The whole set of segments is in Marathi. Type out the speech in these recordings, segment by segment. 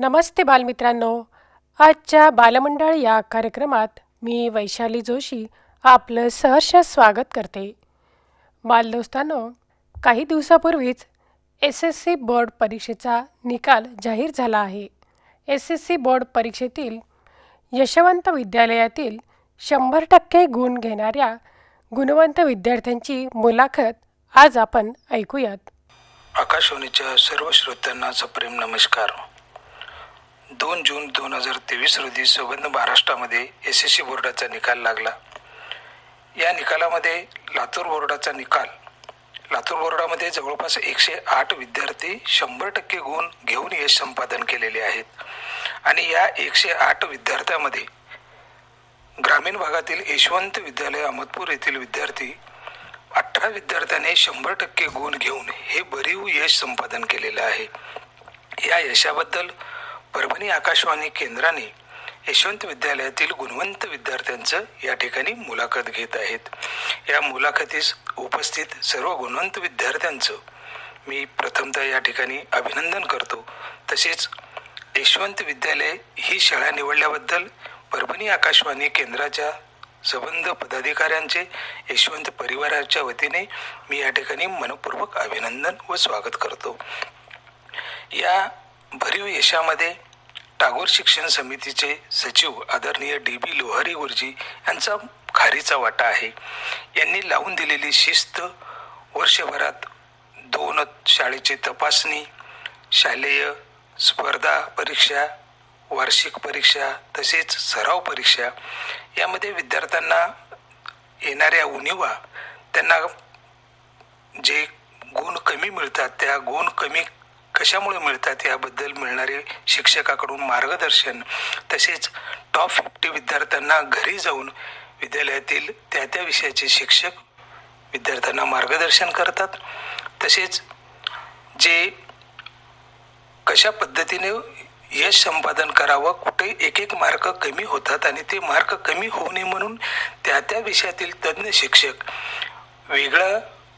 नमस्ते बालमित्रांनो. आजच्या बालमंडळ या कार्यक्रमात मी वैशाली जोशी आपलं सहर्ष स्वागत करते. बालदोस्तांनो काही दिवसापूर्वीच एस एस सी बोर्ड परीक्षेचा निकाल जाहीर झाला आहे. एस एस सी बोर्ड परीक्षेतील यशवंत विद्यालयातील शंभर टक्के गुण घेणाऱ्या गुणवंत विद्यार्थ्यांची मुलाखत आज आपण ऐकूयात. आकाशवाणीच्या सर्व श्रोत्यांना सप्रेम नमस्कार. दोन जून दोन हजार तेवीस रोजी संबंध महाराष्ट्रामध्ये एस एस सी बोर्डाचा निकाल लागला. या निकालामध्ये लातूर बोर्डाचा निकाल लातूर बोर्डामध्ये जवळपास एकशे आठ विद्यार्थी शंभर टक्के गुण घेऊन यश संपादन केलेले आहेत. आणि या एकशे आठ विद्यार्थ्यामध्ये ग्रामीण भागातील यशवंत विद्यालय अहमदपूर येथील विद्यार्थी अठरा विद्यार्थ्याने शंभर टक्के गुण घेऊन हे भरीव यश संपादन केलेलं आहे. या यशाबद्दल परभणी आकाशवाणी केंद्राने यशवंत विद्यालयातील गुणवंत विद्यार्थ्यांचं या ठिकाणी मुलाखत घेत आहेत. या मुलाखतीस उपस्थित सर्व गुणवंत विद्यार्थ्यांचं मी प्रथमतः या ठिकाणी अभिनंदन करतो. तसेच यशवंत विद्यालय ही शाळा निवडल्याबद्दल परभणी आकाशवाणी केंद्राच्या संबंध पदाधिकाऱ्यांचे यशवंत परिवाराच्या वतीने मी या ठिकाणी मनपूर्वक अभिनंदन व स्वागत करतो. या भरीव यशामध्ये टागोर शिक्षण समितीचे सचिव आदरणीय डी बी लोहारी गुरुजी यांचा खारीचा वाटा आहे. यांनी लावून दिलेली शिस्त वर्षभरात दोन शाळेची तपासणी शालेय स्पर्धा परीक्षा वार्षिक परीक्षा तसेच सराव परीक्षा यामध्ये विद्यार्थ्यांना येणाऱ्या उणीवा त्यांना जे गुण कमी मिळतात त्या गुण कमी कशामुळे मिळतात याबद्दल मिळणारे शिक्षकाकडून मार्गदर्शन तसेच टॉप फिफ्टी विद्यार्थ्यांना घरी जाऊन विद्यालयातील त्या त्या विषयाचे शिक्षक विद्यार्थ्यांना मार्गदर्शन करतात. तसेच जे कशा पद्धतीने यश संपादन करावं कुठे एक एक मार्क कमी होतात आणि ते मार्क कमी होऊ नये म्हणून त्या त्या विषयातील तज्ज्ञ शिक्षक वेगळा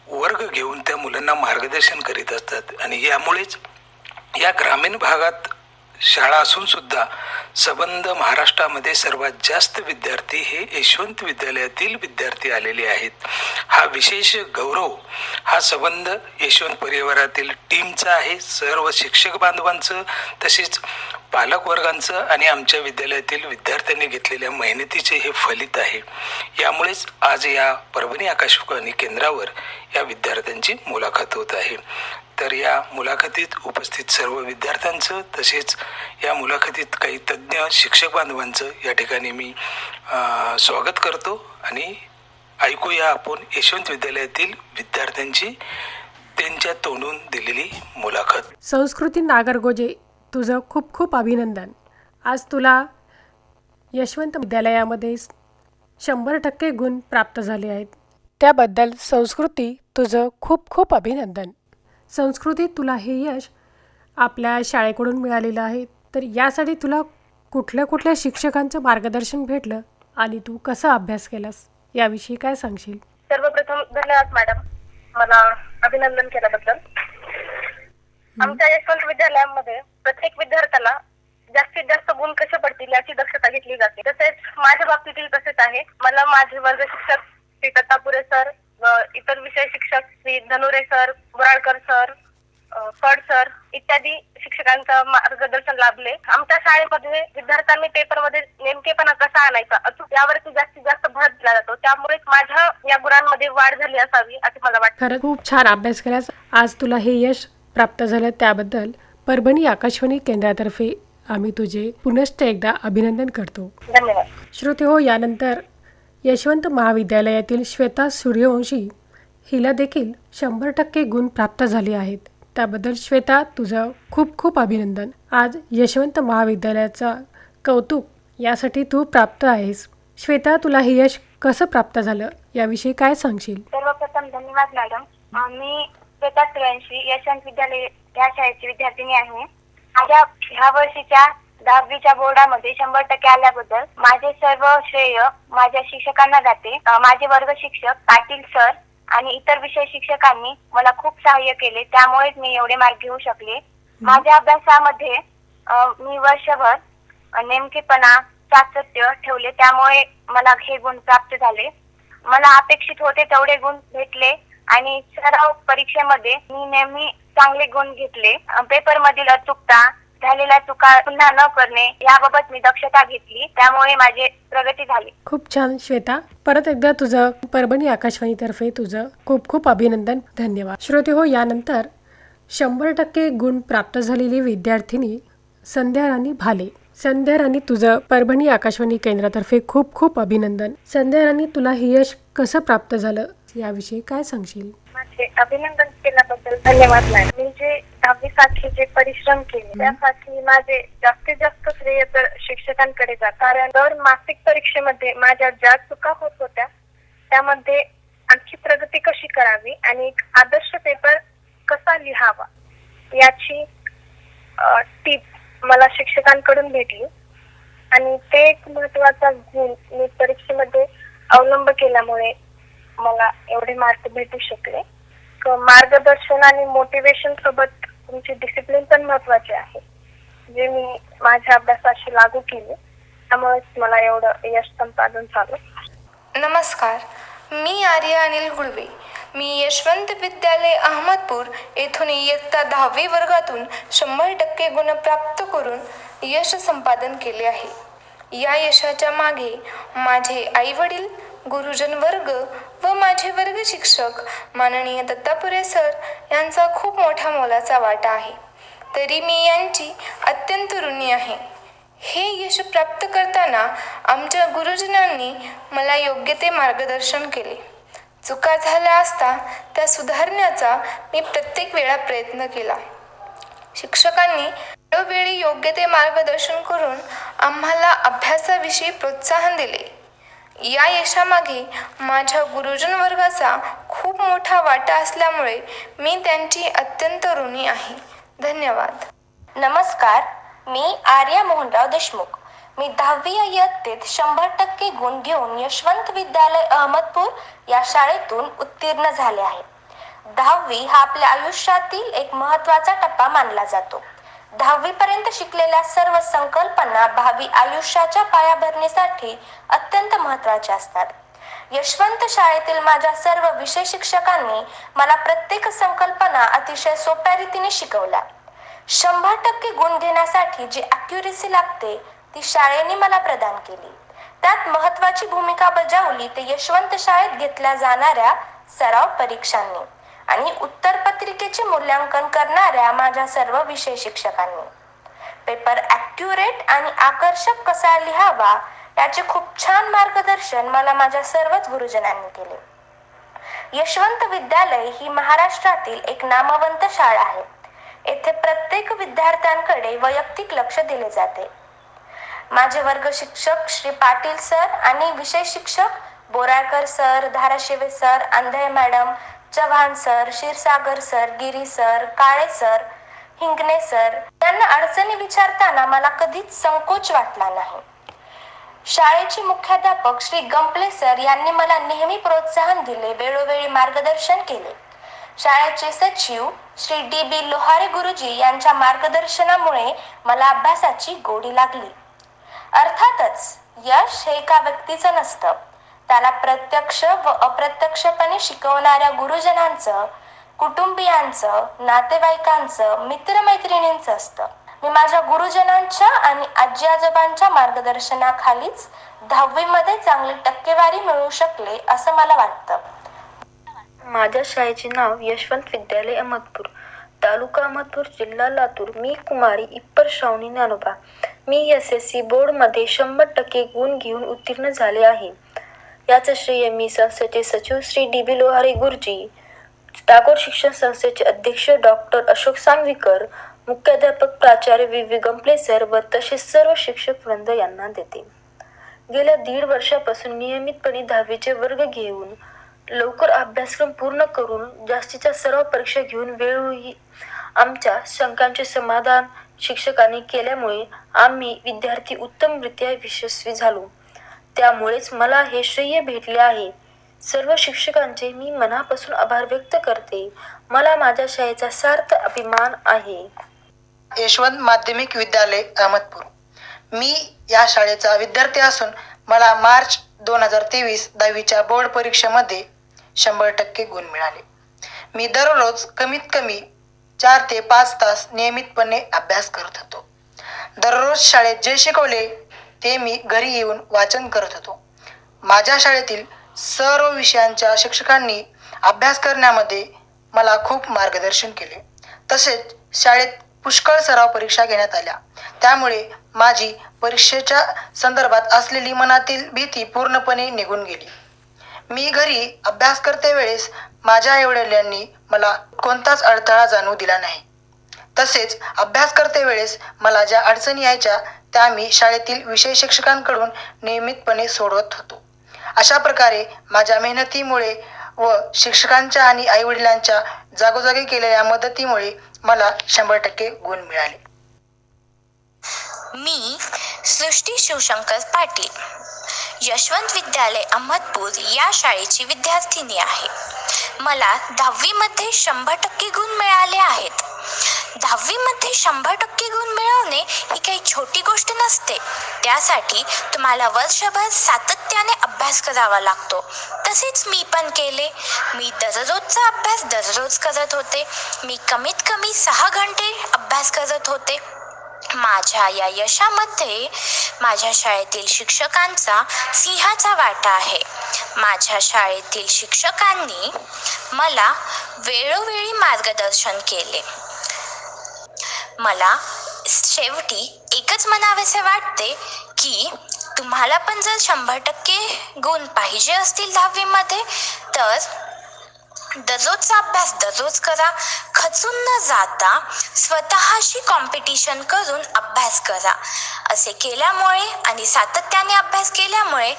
वर्ग घेऊन त्या मुलांना मार्गदर्शन करीत असतात. आणि यामुळेच या ग्रामीण भागात शाळा असून सुद्धा सबंध महाराष्ट्रामध्ये सर्वात जास्त विद्यार्थी हे यशवंत विद्यालयातील विद्यार्थी आलेले आहेत. हा विशेष गौरव हा संबंध यशवंत परिवारातील टीमचा आहे. सर्व शिक्षक बांधवांचं तसेच पालकवर्गांचं आणि आमच्या विद्यालयातील विद्यार्थ्यांनी घेतलेल्या मेहनतीचे हे फलित आहे. यामुळेच आज या परभणी आकाशवाणी केंद्रावर या विद्यार्थ्यांची मुलाखत होत आहे. तर या मुलाखतीत उपस्थित सर्व विद्यार्थ्यांचं तसेच या मुलाखतीत काही तज्ज्ञ शिक्षक बांधवांचं या ठिकाणी मी स्वागत करतो आणि ऐकूया आपण यशवंत विद्यालयातील विद्यार्थ्यांची त्यांच्या तोंडून दिलेली मुलाखत. संस्कृती नागरगोजे तुझं खूप खूप अभिनंदन. आज तुला यशवंत विद्यालयामध्ये शंभर टक्के गुण प्राप्त झाले आहेत. त्याबद्दल संस्कृती तुझं खूप खूप अभिनंदन. संस्कृती तुला हे यश आपल्या शाळेकडून मिळालेलं आहे. तर यासाठी तुला कुठल्या कुठल्या शिक्षकांचं मार्गदर्शन भेटलं आणि तू कसा अभ्यास केलास? याविषयी काय सांगशील? सर्वप्रथम धन्यवाद मॅडम. मला अभिनंदन केल्याबद्दल. आमच्या यशवंत विद्यालयामध्ये प्रत्येक विद्यार्थ्याला जास्तीत जास्त गुण कसे पडतील याची दक्षता घेतली जाते. तसेच माझ्या बाबतीतील तसेच आहे. मला माझे वर्ग शिक्षक श्री दत्तापुरे सर व इतर विषय शिक्षक Shri Dhanure sir Boralkar sir Phad sir इत्यादी शिक्षकांचं मार्गदर्शन लाभले. आमच्या शाळेमध्ये विद्यार्थ्यांनी पेपरमध्ये नेमकेपणा कसा आणायचा अचूक यावरती जास्तीत जास्त भर दिला जातो. त्यामुळे माझ्या या गुणांमध्ये वाढ झाली असावी असे मला वाटते. खरं खूप छान अभ्यास केलास. आज तुला हे यश प्राप्त झालं त्याबद्दल परभणी आकाशवाणी केंद्रातर्फे आम्ही तुझे पुनश्च एकदा अभिनंदन करतो. धन्यवाद. श्रोते हो यानंतर यशवंत महाविद्यालयातील श्वेता सूर्यवंशी हिला देखील शंभर टक्के गुण प्राप्त झाले आहेत. त्याबद्दल श्वेता तुझं खूप खूप अभिनंदन. आज यशवंत महाविद्यालयाचा कौतुक यासाठी तू प्राप्त आहेस. श्वेता तुला हे यश कसं प्राप्त झालं? याविषयी काय सांगशील? सर्वप्रथम धन्यवाद मॅडम. मी श्वेता सूर्यवंशी यशवंत विद्यालय या शाळेची विद्यार्थिनी आहे. माझ्या ह्या वर्षीच्या दहावीच्या बोर्डामध्ये शंभर टक्के आल्याबद्दल माझे सर्व श्रेय माझ्या शिक्षकांना जाते. माझे वर्ग शिक्षक पाटील सर आणि इतर विषय शिक्षकांनी मला खूप सहाय्य केले. त्यामुळेच मी एवढे मार्क घेऊ शकले. माझ्या अभ्यासामध्ये मी वर्षभर नेमकेपणा सातत्य ठेवले. त्यामुळे मला हे गुण प्राप्त झाले. मला अपेक्षित होते तेवढे गुण भेटले. आणि सराव परीक्षेमध्ये मी नेहमी चांगले गुण घेतले. पेपर मधील अचूकता झालेल्या चुका पुन्हा न करणे याबाबत मी दक्षता घेतली. त्यामुळे माझी प्रगती झाली. खूप छान श्वेता. परत एकदा तुझं परभणी आकाशवाणीतर्फे तुझं खूप खूप अभिनंदन. धन्यवाद. श्रोते हो यानंतर शंभर टक्के गुण प्राप्त झालेली विद्यार्थिनी संध्या राणी भाले. संध्या राणी तुझं परभणी आकाशवाणी केंद्रातर्फे खूप खूप अभिनंदन. संध्या राणी तुला हे यश कसं प्राप्त झालं? याविषयी काय सांगशील? माझे अभिनंदन केल्याबद्दल धन्यवाद मॅडम. मी जे दहावीसाठी जे परिश्रम केले त्यासाठी माझे जास्तीत जास्त श्रेय तर शिक्षकांकडे जात. कारण दर मासिक परीक्षेमध्ये माझ्या ज्या चुका होत होत्या त्यामध्ये आणखी प्रगती कशी करावी आणि एक आदर्श पेपर कसा लिहावा याची टीप मला शिक्षकांकडून भेटली. आणि ते एक महत्त्वाचा गुण मी परीक्षेमध्ये अवलंब केल्यामुळे मला एवढे मार्क भेटू शकले. मार्गदर्शन आणि मोटिवेशन सोबत तुमची डिसिप्लिन पण महत्वाची आहे. जे मी माझ्या अभ्यासाशी लागू केले त्यामुळेच मला एवढं यश संपादन झालं नमस्कार. मी आर्या अनिल गुळवे. मी यशवंत विद्यालय अहमदपूर येथून इयत्ता दहावी वर्गातून शंभर टक्के गुण प्राप्त करून यश संपादन केले आहे. या यशाच्या मागे माझे आईवडील गुरुजन वर्ग व माझे वर्ग शिक्षक माननीय दत्तापुरे सर यांचा खूप मोठा मोलाचा वाटा आहे. तरी मी यांची अत्यंत ऋणी आहे. हे यश प्राप्त करताना आमच्या गुरुजनांनी मला योग्य ते मार्गदर्शन केले. चुका झाल्या असता त्या सुधारण्याचा मी प्रत्येक वेळा प्रयत्न केला. शिक्षकांनी वेळोवेळी योग्य ते मार्गदर्शन करून आम्हाला अभ्यासाविषयी प्रोत्साहन दिले. या यशामागे माझ्या गुरुजन वर्गाचा खूप मोठा वाटा असल्यामुळे मी त्यांची अत्यंत ऋणी आहे. धन्यवाद. नमस्कार मी आर्या मोहनराव देशमुख. मी दहावी इयत्तेत शंभर टक्के गुण घेऊन यशवंत विद्यालय अहमदपूर या शाळेतून उत्तीर्ण झाले आहे. दहावी हा आपल्या आयुष्यातील एक महत्त्वाचा टप्पा मानला जातो. दहावी पर्यंत शिकलेल्या सर्व संकल्पना भावी आयुष्याच्या पायाभरणीसाठी अत्यंत महत्त्वाच्या असतात. यशवंत शाळेतील माझ्या सर्व विषय शिक्षकांनी मला प्रत्येक संकल्पना अतिशय सोप्या रीतीने शिकवल्या शंभर टक्के गुण घेण्यासाठी जी अॅक्युरेसी लागते ती शाळेने मला प्रदान केली. त्यात महत्वाची भूमिका बजावली ते यशवंत शाळेत घेतल्या जाणाऱ्या सराव परीक्षांनी. आणि उत्तर पत्रिकेचे मूल्यांकन करणाऱ्या माझ्या सर्व विषय शिक्षकांनी. पेपर ॲक्युरेट आणि आकर्षक कसा लिहावा याचे खूप छान मार्गदर्शन मला माझ्या सर्वच गुरुजनांनी केले. यशवंत विद्यालय ही महाराष्ट्रातील एक नामवंत शाळा आहे. येथे प्रत्येक विद्यार्थ्यांकडे वैयक्तिक लक्ष दिले जाते. माझे वर्ग शिक्षक श्री पाटील सर आणि विषय शिक्षक Boralkar sir Dharashive sir Andhale madam Chavan sir Kshirsagar sir Giri sir Kale sir Hingane sir यांना अडचणी विचारताना मला कधीच संकोच वाटला नाही. शाळेचे मुख्याध्यापक श्री गंपले सर यांनी मला नेहमी प्रोत्साहन दिले वेळोवेळी मार्गदर्शन केले. शाळेचे सचिव श्री डी बी लोहारे गुरुजी यांच्या मार्गदर्शनामुळे मला अभ्यासाची गोडी लागली. अर्थातच यश हे एका व्यक्तीचं नसतं. त्याला प्रत्यक्ष व अप्रत्यक्षपणे शिकवणाऱ्या गुरुजनांचं कुटुंबियांचं नातेवाईकांचं मित्रमैत्रिणींचं असतं. मी माझ्या गुरुजनांच्या आणि आजी आजोबांच्या मार्गदर्शनाखालीच दहावीमध्ये चांगली टक्केवारी मिळू शकले असं मला वाटतं. माझ्या शाळेचे नाव यशवंत विद्यालय अहमदपूर. तालुका अहमदपूर जिल्हा लातूर. मी कुमारी इप्पर श्रावणी ज्ञानोबा. मी एस एस सी बोर्डमध्ये शंभर टक्के गुण घेऊन उत्तीर्ण झाले आहे. याचं श्रेय मी संस्थेचे सचिव श्री डी बी लोहारी गुरुजी टागोर शिक्षण संस्थेचे अध्यक्ष डॉक्टर अशोक सांगवीकर मुख्याध्यापक प्राचार्य वि व्ही. गंपले सर व तसेच सर्व शिक्षक वृंद यांना देते. गेल्या दीड वर्षापासून नियमितपणे दहावीचे वर्ग घेऊन लवकर अभ्यासक्रम पूर्ण करून जास्तीच्या सर्व परीक्षा घेऊन वेळोवेळी आमच्या शंकांचे समाधान शिक्षकांनी केल्यामुळे आम्ही विद्यार्थी उत्तमरित्या यशस्वी झालो. त्यामुळेच मला हे श्रेय भेटले आहे. सर्व शिक्षकांचे मी मनापासून आभार व्यक्त करते. मला माझ्या शाळेचा सार्थ अभिमान आहे. यशवंत माध्यमिक विद्यालय अहमदपूर. मी या शाळेचा विद्यार्थी असून मला मार्च दोन हजार तेवीस दहावीच्या बोर्ड परीक्षेमध्ये शंभर टक्के गुण मिळाले. मी दररोज कमीत कमी चार ते पाच तास नियमितपणे अभ्यास करत होतो. दररोज शाळेत जे शिकवले ते मी घरी येऊन वाचन करत होतो. माझ्या शाळेतील सर्व विषयांच्या शिक्षकांनी अभ्यास करण्यामध्ये मला खूप मार्गदर्शन केले. तसेच शाळेत पुष्कळ सराव परीक्षा घेण्यात आल्या. त्यामुळे माझी परीक्षेच्या संदर्भात असलेली मनातील भीती पूर्णपणे निघून गेली. मी घरी अभ्यास करते वेळेस माझ्या आईवडिलांनी मला कोणताच अडथळा जाणवू दिला नाही. तसेच अभ्यास करते वेळेस मला ज्या अडचणी यायच्या त्या मी शाळेतील विषय शिक्षकांकडून नियमितपणे सोडवत होतो. अशा प्रकारे माझ्या मेहनतीमुळे व शिक्षकांच्या आणि आईवडिलांच्या जागोजागी केलेल्या मदतीमुळे मला शंभर टक्के गुण मिळाले. मी सृष्टी शिवशंकर पाटील यशवंत विद्यालय अहमदपूर या शाळेची विद्यार्थिनी आहे. मला दहावीमध्ये शंभर टक्के गुण मिळाले आहेत. दहावीमध्ये शंभर टक्के गुण मिळवणे ही काही छोटी गोष्ट नसते. त्यासाठी तुम्हाला वर्षभर सातत्याने अभ्यास करावा लागतो. तसेच मी पण केले. मी दररोजचा अभ्यास दररोज करत होते. मी कमीत कमी सहा घंटे अभ्यास करत होते. माझ्या या यशामध्ये माझ्या शाळेतील शिक्षकांचा सिंहाचा वाटा आहे. माझ्या शाळेतील शिक्षकांनी मला वेळोवेळी मार्गदर्शन केले. मला शेवटी एकच म्हणावेसे वाटते की तुम्हाला पण जर शंभर टक्के गुण पाहिजे असतील दहावीमध्ये तर दररोजचा अभ्यास दररोज करा. खचून न जाता स्वतःशी कॉम्पिटिशन करून अभ्यास करा. असे केल्यामुळे आणि सातत्याने अभ्यास केल्यामुळे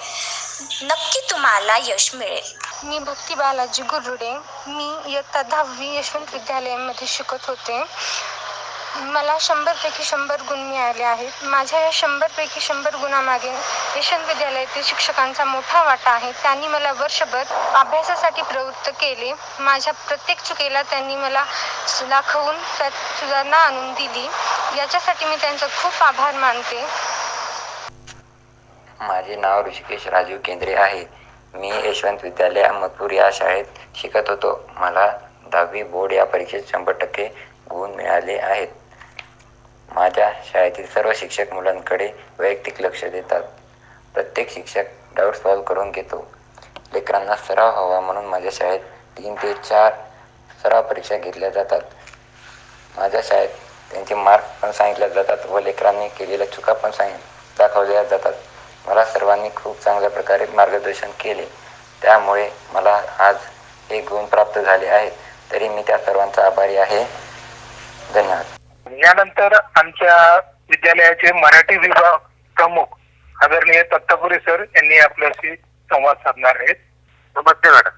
नक्की तुम्हाला यश मिळेल. मी भक्ती बालाजी गुरुडे. मी इयत्ता दहावी यशवंत विद्यालयामध्ये शिकत होते. मला शंभरपैकी शंभर गुण मिळाले आहेत. माझ्या या शंभरपैकी शंभर गुणामागे यशन विद्यालयातील शिक्षकांचा मोठा वाटा आहे. त्यांनी मला वर्षभर अभ्यासासाठी प्रवृत्त केले. माझ्या प्रत्येक चुकीला त्यांनी मला दाखवून त्यात सुधारणा आणून दिली. याच्यासाठी मी त्यांचा खूप आभार मानते. माझे नाव ऋषिकेश राजीव केंद्रे आहे. मी यशवंत विद्यालय अहमदपूर या शाळेत शिकत होतो. मला दहावी बोर्ड या परीक्षेत शंभर टक्के गुण मिळाले आहेत. माझ्या शाळेतील सर्व शिक्षक मुलांकडे वैयक्तिक लक्ष देतात. प्रत्येक शिक्षक डाऊट सॉल्व्ह करून घेतो. लेकरांना सराव हवा म्हणून माझ्या शाळेत तीन ते चार सराव परीक्षा घेतल्या जातात. माझ्या शाळेत त्यांचे मार्क पण सांगितले जातात व लेकरांनी केलेल्या चुका पण सांग दाखवल्या जातात. मला सर्वांनी खूप चांगल्या प्रकारे मार्गदर्शन केले. त्यामुळे मला आज हे गुण प्राप्त झाले आहेत. तरी मी त्या सर्वांचा आभारी आहे. धन्यवाद. यानंतर आमच्या विद्यालयाचे मराठी विभाग प्रमुख आदरणीय दत्तापुरे सर यांनी आपल्याशी संवाद साधणार आहेत. नमस्ते मॅडम.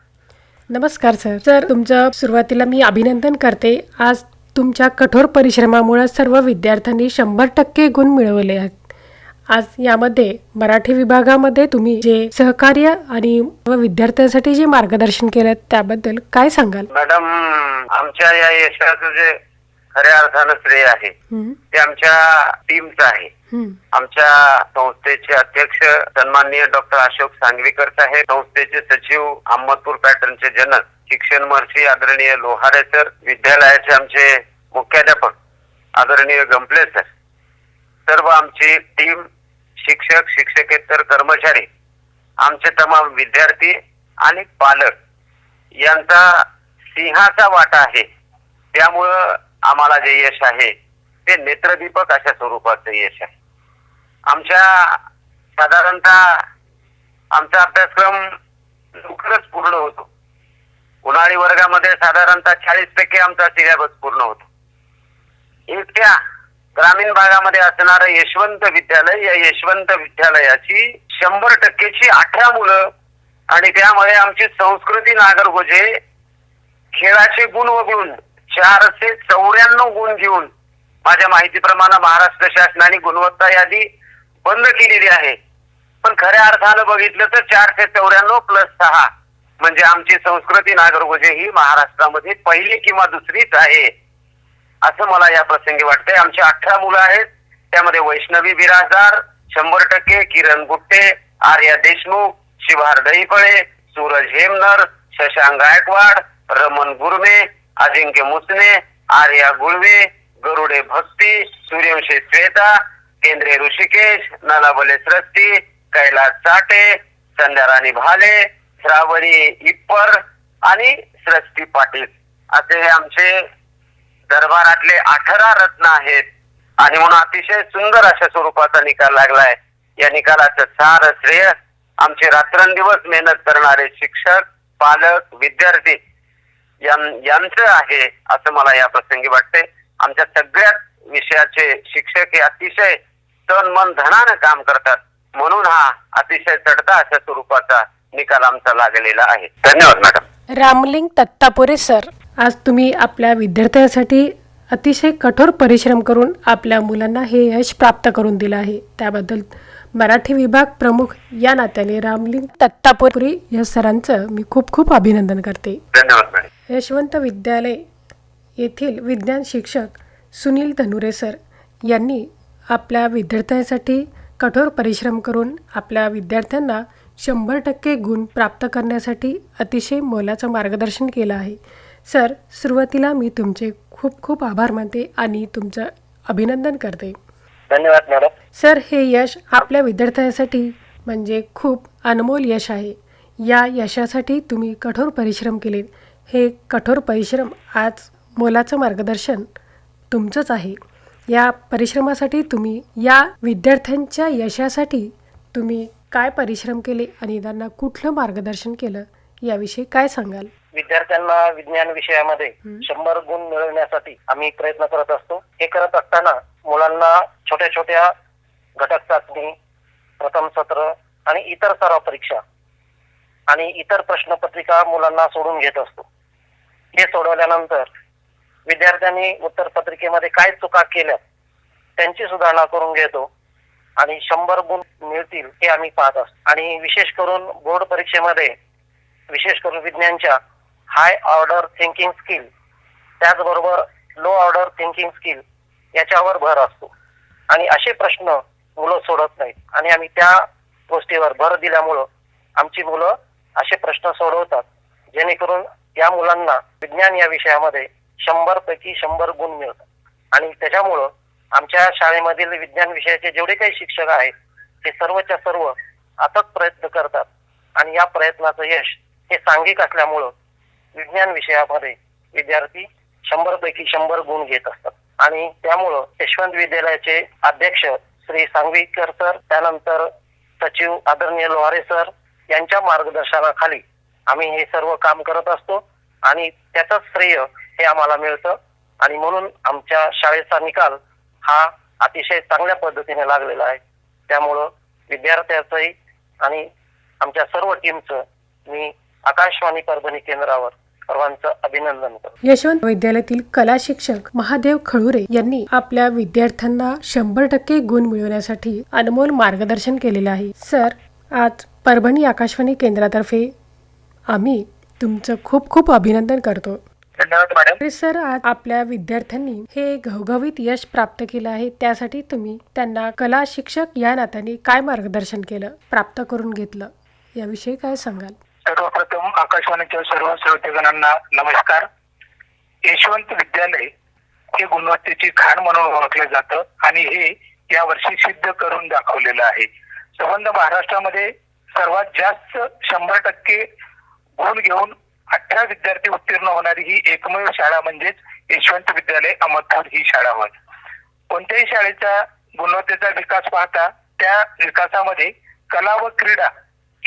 नमस्कार सर. सर तुमचं सुरुवातीला मी अभिनंदन करते. आज तुमच्या कठोर परिश्रमामुळे सर्व विद्यार्थ्यांनी शंभर टक्के गुण मिळवले आहेत. आज यामध्ये मराठी विभागामध्ये तुम्ही जे सहकार्य आणि विद्यार्थ्यांसाठी जे मार्गदर्शन केलं त्याबद्दल काय सांगाल? मॅडम आमच्या या यशाचं जे खऱ्या अर्थानं श्रेय आहे. ते आमच्या टीमचं आहे. आमच्या संस्थेचे अध्यक्ष सन्माननीय डॉक्टर अशोक सांगवीकर साहेब संस्थेचे सचिव अहमदपूर पॅटर्नचे जनक शिक्षण महर्षी आदरणीय लोहारे सर विद्यालयाचे आमचे मुख्याध्यापक आदरणीय गंपले सर. सर्व आमची टीम शिक्षक शिक्षकेतर कर्मचारी आमचे तमाम विद्यार्थी आणि पालक यांचा सिंहाचा वाटा आहे. त्यामुळं आम्हाला जे यश आहे ते नेत्रदीपक अशा स्वरूपाचं यश आहे. आमच्या साधारणतः आमचा अभ्यासक्रम लवकरच पूर्ण होतो. उन्हाळी वर्गामध्ये साधारणतः चाळीस टक्के आमचा सिलेबस पूर्ण होतो. इतक्या ग्रामीण भागामध्ये असणारं यशवंत विद्यालय या यशवंत विद्यालयाची शंभर टक्केची अठरा मुलं आणि त्यामध्ये आमची संस्कृती नागरगोजे खेळाचे गुण वगळून चारशे चौऱ्याण्णव गुण घेऊन माझ्या माहितीप्रमाणे महाराष्ट्र शासनाने गुणवत्ता यादी बंद केलेली आहे. पण खऱ्या अर्थानं बघितलं तर चारशे चौऱ्याण्णव प्लस सहा म्हणजे आमची संस्कृती नागरगोजे ही महाराष्ट्रामध्ये पहिली किंवा दुसरीच आहे. असं मला या प्रसंगी वाटतंय. आमची अठरा मुलं आहेत. त्यामध्ये वैष्णवी बिराजदार शंभर टक्के किरण गुट्टे आर्या देशमुख शिवार दहीफळे सूरज हेमनर शशांक गायकवाड रमन गुरमे अजिंक्य मुसने आर्या गुळवे गरुडे भक्ती सूर्यवंशी श्वेता केंद्रे ऋषिकेश नलाबले सृष्टी कैलास चाटे संध्याराणी भाले श्रावणी इप्पर आणि सृष्टी पाटील. असे हे आमचे दरबारातले अठरा रत्न आहेत. आणि म्हणून अतिशय सुंदर अशा स्वरूपाचा निकाल लागलाय. या निकालाचं सार श्रेय आमचे रात्रंदिवस मेहनत करणारे शिक्षक पालक विद्यार्थी यां- यांचं आहे असं मला या प्रसंगी वाटते आमच्या सगळ्याच विषयाचे शिक्षक हे अतिशय तन मन धनानं काम करतात. म्हणून हा अतिशय चढता अशा स्वरूपाचा निकाल आमचा लागलेला आहे. धन्यवाद मॅडम. रामलिंग दत्तापुरे सर. आज तुम्ही आपल्या विद्यार्थ्यांसाठी अतिशय कठोर परिश्रम करून आपल्या मुलांना हे यश प्राप्त करून दिलं आहे. त्याबद्दल मराठी विभाग प्रमुख या नात्याने रामलिंग दत्तापुरी या सरांचं मी खूप खूप अभिनंदन करते. धन्यवाद मॅडम. यशवंत विद्यालय येथील विज्ञान शिक्षक सुनील धनुरे सर यांनी आपल्या विद्यार्थ्यांसाठी कठोर परिश्रम करून आपल्या विद्यार्थ्यांना शंभर टक्के गुण प्राप्त करण्यासाठी अतिशय मोलाचं मार्गदर्शन केलं आहे. सर सुरुवातीला मी तुमचे खूप खूप आभार मानते आणि तुमचं अभिनंदन करते. धन्यवाद मॅडम. सर हे यश आपल्या विद्यार्थ्यांसाठी म्हणजे खूप अनमोल यश आहे. या यशासाठी तुम्ही कठोर परिश्रम केले. हे कठोर परिश्रम आज मोलाचं मार्गदर्शन तुमचंच आहे. या परिश्रमासाठी तुम्ही या विद्यार्थ्यांच्या यशासाठी तुम्ही काय परिश्रम केले आणि त्यांना कुठलं मार्गदर्शन केलं याविषयी काय सांगाल? विद्यार्थ्यांना विज्ञान विषयामध्ये शंभर गुण मिळवण्यासाठी आम्ही प्रयत्न करत असतो. हे करत असताना मुलांना छोट्या छोट्या घटक चाचणी प्रथम सत्र आणि इतर सराव परीक्षा आणि इतर प्रश्नपत्रिका मुलांना सोडून घेत असतो. हे सोडवल्यानंतर विद्यार्थ्यांनी उत्तर पत्रिकेमध्ये काय चुका केल्या त्यांची सुधारणा करून घेतो आणि शंभर गुण मिळतील हे आम्ही पाहत असतो. आणि विशेष करून बोर्ड परीक्षेमध्ये विशेष करून विज्ञानच्या हाय ऑर्डर थिंकिंग स्किल त्याचबरोबर लो ऑर्डर थिंकिंग स्किल याच्यावर भर असतो. आणि असे प्रश्न मुलं सोडत नाहीत. आणि आम्ही त्या गोष्टीवर भर दिल्यामुळं आमची मुलं असे प्रश्न सोडवतात जेणेकरून या मुलांना विज्ञान या विषयामध्ये शंभर पैकी शंभर गुण मिळतात. आणि त्याच्यामुळं आमच्या शाळेमधील विज्ञान विषयाचे जेवढे काही शिक्षक आहेत ते सर्वच्या सर्व अथक प्रयत्न करतात. आणि या प्रयत्नाचं यश हे सांघिक असल्यामुळं विज्ञान विषयामध्ये विद्यार्थी शंभर पैकी शंभर गुण घेत असतात. आणि त्यामुळं यशवंत विद्यालयाचे अध्यक्ष श्री सांगवीकर सर त्यानंतर सचिव आदरणीय लोहारे सर यांच्या मार्गदर्शनाखाली आम्ही हे सर्व काम करत असतो आणि त्याचं श्रेय हे आम्हाला मिळतं. आणि म्हणून आमच्या शाळेचा निकाल हा अतिशय चांगल्या पद्धतीने लागलेला आहे. त्यामुळं विद्यार्थ्याचंही आणि आमच्या सर्व टीमचं मी आकाशवाणी परभणी केंद्रावर सर्वांचं अभिनंदन करतो. यशवंत विद्यालयातील कला शिक्षक महादेव खळुरे यांनी आपल्या विद्यार्थ्यांना शंभर टक्के गुण मिळवण्यासाठी अनमोल मार्गदर्शन केलेलं आहे. सर आज परभणी आकाशवाणी केंद्रातर्फे आम्ही तुमचं खूप खूप अभिनंदन करतो. धन्यवाद मॅडम तर सर आज आपल्या विद्यार्थ्यांनी हे घवघवीत यश प्राप्त केलं आहे त्यासाठी तुम्ही त्यांना कला शिक्षक या नात्याने काय मार्गदर्शन केलं प्राप्त करून घेतलं याविषयी काय सांगाल? सर्वप्रथम आकाशवाणीच्या सर्व श्रोतेगणांना नमस्कार. यशवंत विद्यालय हे गुणवत्तेची खाण म्हणून ओळखलं जातं आणि हे या वर्षी सिद्ध करून दाखवलेलं आहे. संबंध महाराष्ट्रामध्ये सर्वात जास्त शंभर टक्के गुण घेऊन अठरा विद्यार्थी उत्तीर्ण होणारी ही एकमेव शाळा म्हणजेच यशवंत विद्यालय अहमदपूर ही शाळा होय. कोणत्याही शाळेचा गुणवत्तेचा विकास पाहता त्या विकासामध्ये कला व क्रीडा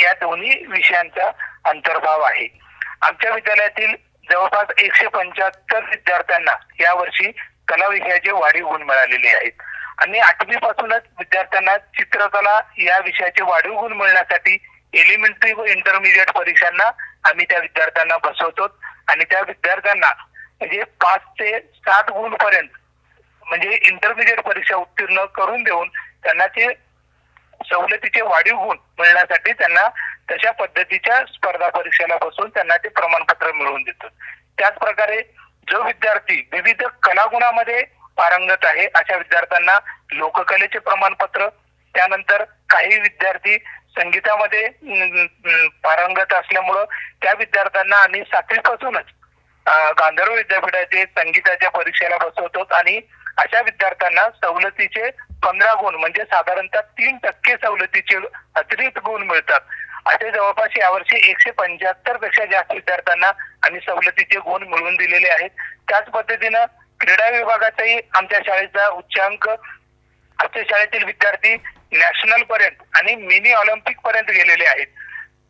या दोन्ही विषयांचा अंतर्भाव आहे. आमच्या विद्यालयातील जवळपास एकशे पंच्याहत्तर विद्यार्थ्यांना यावर्षी कला विषयाचे वाढीव गुण मिळालेले आहेत. आणि आठवी पासूनच विद्यार्थ्यांना चित्रकला या विषयाचे वाढीव गुण मिळण्यासाठी एलिमेंटरी व इंटरमिजिएट परीक्षांना आम्ही त्या विद्यार्थ्यांना बसवतो आणि त्या विद्यार्थ्यांना म्हणजे पाच ते सात गुण पर्यंत म्हणजे इंटरमिजिएट परीक्षा उत्तीर्ण करून देऊन त्यांना ते सवलतीचे वाढीव गुण मिळण्यासाठी त्यांना तशा पद्धतीच्या स्पर्धा परीक्षेला बसून त्यांना ते प्रमाणपत्र मिळवून देतो त्याच प्रकारे जो विद्यार्थी विविध कलागुणामध्ये पारंगत आहे अशा विद्यार्थ्यांना लोककलेचे प्रमाणपत्र त्यानंतर काही विद्यार्थी संगीतामध्ये पारंगत असल्यामुळं त्या विद्यार्थ्यांना आम्ही सातवीपासूनच गांधर्व विद्यापीठाचे संगीताच्या परीक्षेला बसवतो आणि अशा विद्यार्थ्यांना सवलतीचे पंधरा गुण म्हणजे साधारणतः तीन टक्के सवलतीचे अतिरिक्त गुण मिळतात. असे जवळपास यावर्षी एकशे पंच्याहत्तरपेक्षा जास्त विद्यार्थ्यांना आम्ही सवलतीचे गुण मिळवून दिलेले आहेत. त्याच पद्धतीनं क्रीडा विभागाचाही आमच्या शाळेचा उच्चांक आमच्या शाळेतील विद्यार्थी नॅशनल पर्यंत आणि मिनी ऑलिम्पिक पर्यंत गेलेले आहेत.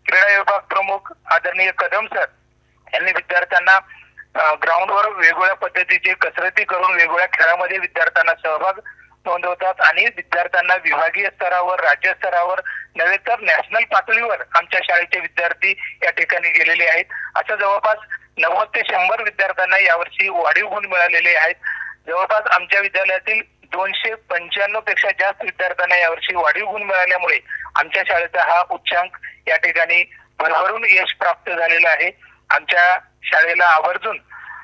क्रीडा विभाग प्रमुख आदरणीय कदम सर यांनी विद्यार्थ्यांना ग्राउंडवर वेगवेगळ्या पद्धतीचे कसरती करून वेगवेगळ्या खेळामध्ये विद्यार्थ्यांना सहभाग नोंदवतात आणि विद्यार्थ्यांना विभागीय स्तरावर राज्य स्तरावर नव्हे तर नॅशनल पातळीवर आमच्या शाळेचे विद्यार्थी या ठिकाणी गेलेले आहेत. असं जवळपास नव्वद ते शंभर विद्यार्थ्यांना यावर्षी वाढीव गुण मिळालेले आहेत. जवळपास आमच्या विद्यालयातील दोनशे पंच्याण्णवपेक्षा जास्त विद्यार्थ्यांना यावर्षी वाढीव गुण मिळाल्यामुळे आमच्या शाळेचा हा उच्चांक या ठिकाणी भरभरून यश प्राप्त झालेलं आहे. आमच्या शाळेला आवर्जून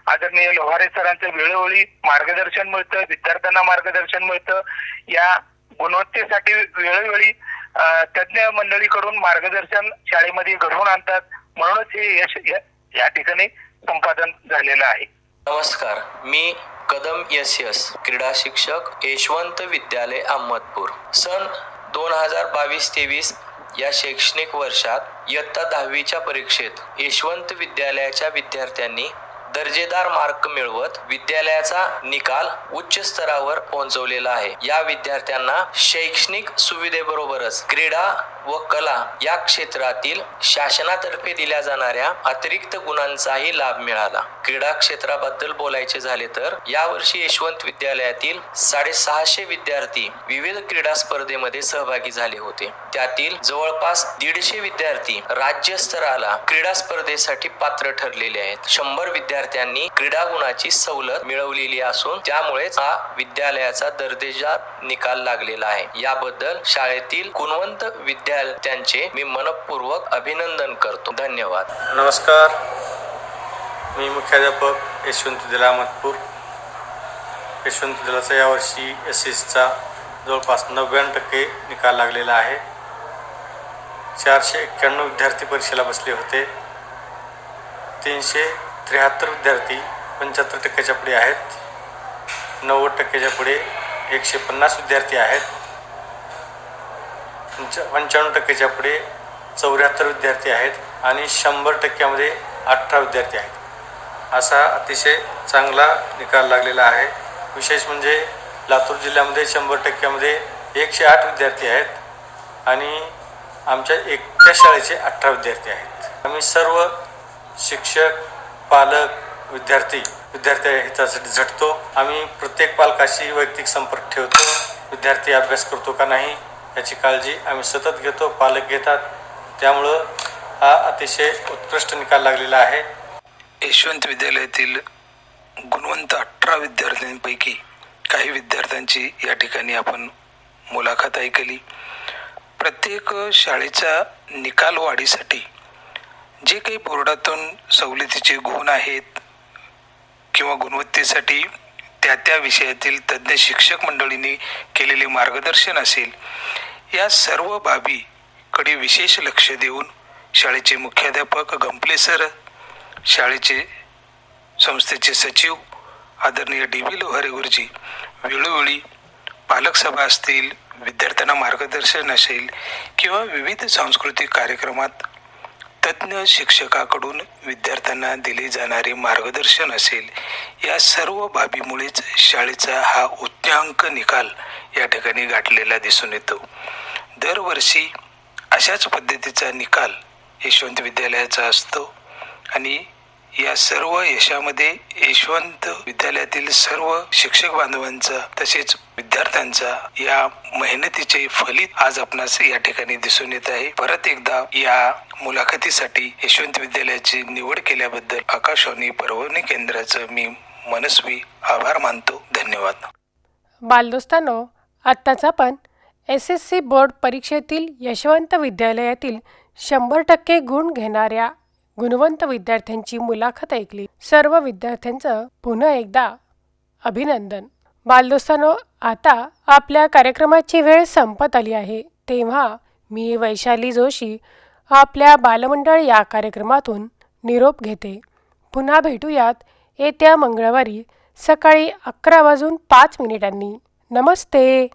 आदरणीय लोहारे सरांचं वेळोवेळी मार्गदर्शन मिळतं विद्यार्थ्यांना मार्गदर्शन मिळतं. या गुणवत्तेसाठी वेळोवेळी तज्ज्ञ मंडळीकडून मार्गदर्शन शाळेमध्ये घडवून आणतात. म्हणूनच हे यश या ठिकाणी संपादन झालेलं आहे. नमस्कार. मी कदम यस यस क्रीडा शिक्षक यशवंत विद्यालय अहमदपूर. सन दोन हजार बावीस तेवीस या शैक्षणिक वर्षात इयत्ता दहावीच्या परीक्षेत यशवंत विद्यालयाच्या विद्यार्थ्यांनी दर्जेदार मार्क मिळवत विद्यालयाचा निकाल उच्च स्तरावर पोहोचवलेला आहे. या विद्यार्थ्यांना शैक्षणिक सुविधेबरोबरच क्रीडा व कला या क्षेत्रातील शासनातर्फे दिल्या जाणाऱ्या अतिरिक्त गुणांचाही लाभ मिळाला. क्रीडा क्षेत्राबद्दल बोलायचे झाले तर यावर्षी यशवंत विद्यालयातील साडेसहाशे विद्यार्थी विविध क्रीडा स्पर्धेमध्ये सहभागी झाले होते. त्यातील जवळपास दीडशे विद्यार्थी राज्य स्तराला क्रीडा स्पर्धेसाठी पात्र ठरलेले आहेत. शंभर विद्यार्थी विद्यार्थ्यांनी क्रीडा गुणाची सवलत मिळवलेली असून त्यामुळेच हा विद्यालयाचा दर्जेदार निकाल लागलेला आहे. याबद्दल शाळेतील गुणवंत विद्यार्थ्यांचे मी मनपूर्वक अभिनंदन करतो. धन्यवाद. नमस्कार. मी मुख्याध्यापक यशवंत दिला अहमदपूर. यशवंत दिलाचा यावर्षी एस एसचा जवळपास नव्याण्णव टक्के निकाल लागलेला आहे. चारशे एक्क्याण्णव विद्यार्थी परीक्षेला बसले होते. तीनशे त्र्याहत्तर विद्यार्थी पंच्याहत्तर टक्क्याच्या पुढे आहेत. नव्वद टक्क्याच्या पुढे एकशे पन्नास विद्यार्थी आहेत. पंच पंच्याण्णव टक्क्याच्या पुढे चौऱ्याहत्तर विद्यार्थी आहेत आणि शंभर टक्क्यामध्ये अठरा विद्यार्थी आहेत. असा अतिशय चांगला निकाल लागलेला आहे. विशेष म्हणजे लातूर जिल्ह्यामध्ये शंभर टक्क्यामध्ये एकशे आठ विद्यार्थी आहेत आणि आमच्या एकट्या शाळेचे अठरा विद्यार्थी आहेत. आम्ही सर्व शिक्षक पालक विद्यार्थी विद्यार्थी हितासाठी झटतो. आम्ही प्रत्येक पालकाशी वैयक्तिक संपर्क ठेवतो. विद्यार्थी अभ्यास करतो का नाही याची काळजी आम्ही सतत घेतो. पालक घेतात. त्यामुळं हा अतिशय उत्कृष्ट निकाल लागलेला आहे. यशवंत विद्यालयातील गुणवंत अठरा विद्यार्थ्यांपैकी काही विद्यार्थ्यांची या ठिकाणी आपण मुलाखत ऐकली. प्रत्येक शाळेच्या निकाल वाढीसाठी जे काही बोर्डातून सवलतीचे गुण आहेत किंवा गुणवत्तेसाठी त्या त्या विषयातील तज्ज्ञ शिक्षक मंडळींनी केलेले मार्गदर्शन असेल या सर्व बाबीकडे विशेष लक्ष देऊन शाळेचे मुख्याध्यापक गंपले सर शाळेचे संस्थेचे सचिव आदरणीय डी बी लोहारे गुरुजी वेळोवेळी पालक सभा असतील विद्यार्थ्यांना मार्गदर्शन असेल किंवा विविध सांस्कृतिक कार्यक्रमात तज्ज्ञ शिक्षकाकडून विद्यार्थ्यांना दिले जाणारे मार्गदर्शन असेल या सर्व बाबीमुळेच शाळेचा हा उच्चांक निकाल या ठिकाणी गाठलेला दिसून येतो. दरवर्षी अशाच पद्धतीचा निकाल यशवंत विद्यालयाचा असतो आणि या सर्व यशामध्ये यशवंत विद्यालयातील सर्व शिक्षक बांधवांचा तसेच विद्यार्थ्यांचा या मेहनतीचे फलित आज आपणास या ठिकाणी दिसून येत आहे. परत एकदा या मुलाखतीसाठी यशवंत विद्यालयाची निवड केल्याबद्दल आकाशवाणी परभणी केंद्राचं मी मनस्वी आभार मानतो. धन्यवाद. बालदोस्तानो आत्ताच आपण एस एस सी बोर्ड परीक्षेतील यशवंत विद्यालयातील शंभर टक्के गुण घेणाऱ्या गुणवंत विद्यार्थ्यांची मुलाखत ऐकली. सर्व विद्यार्थ्यांचं पुन्हा एकदा अभिनंदन. बालदोस्तानो आता आपल्या कार्यक्रमाची वेळ संपत आली आहे. तेव्हा मी वैशाली जोशी आपल्या बालमंडळ या कार्यक्रमातून निरोप घेते. पुन्हा भेटूयात येत्या मंगळवारी सकाळी अकरा वाजून पाच मिनिटांनी. नमस्ते!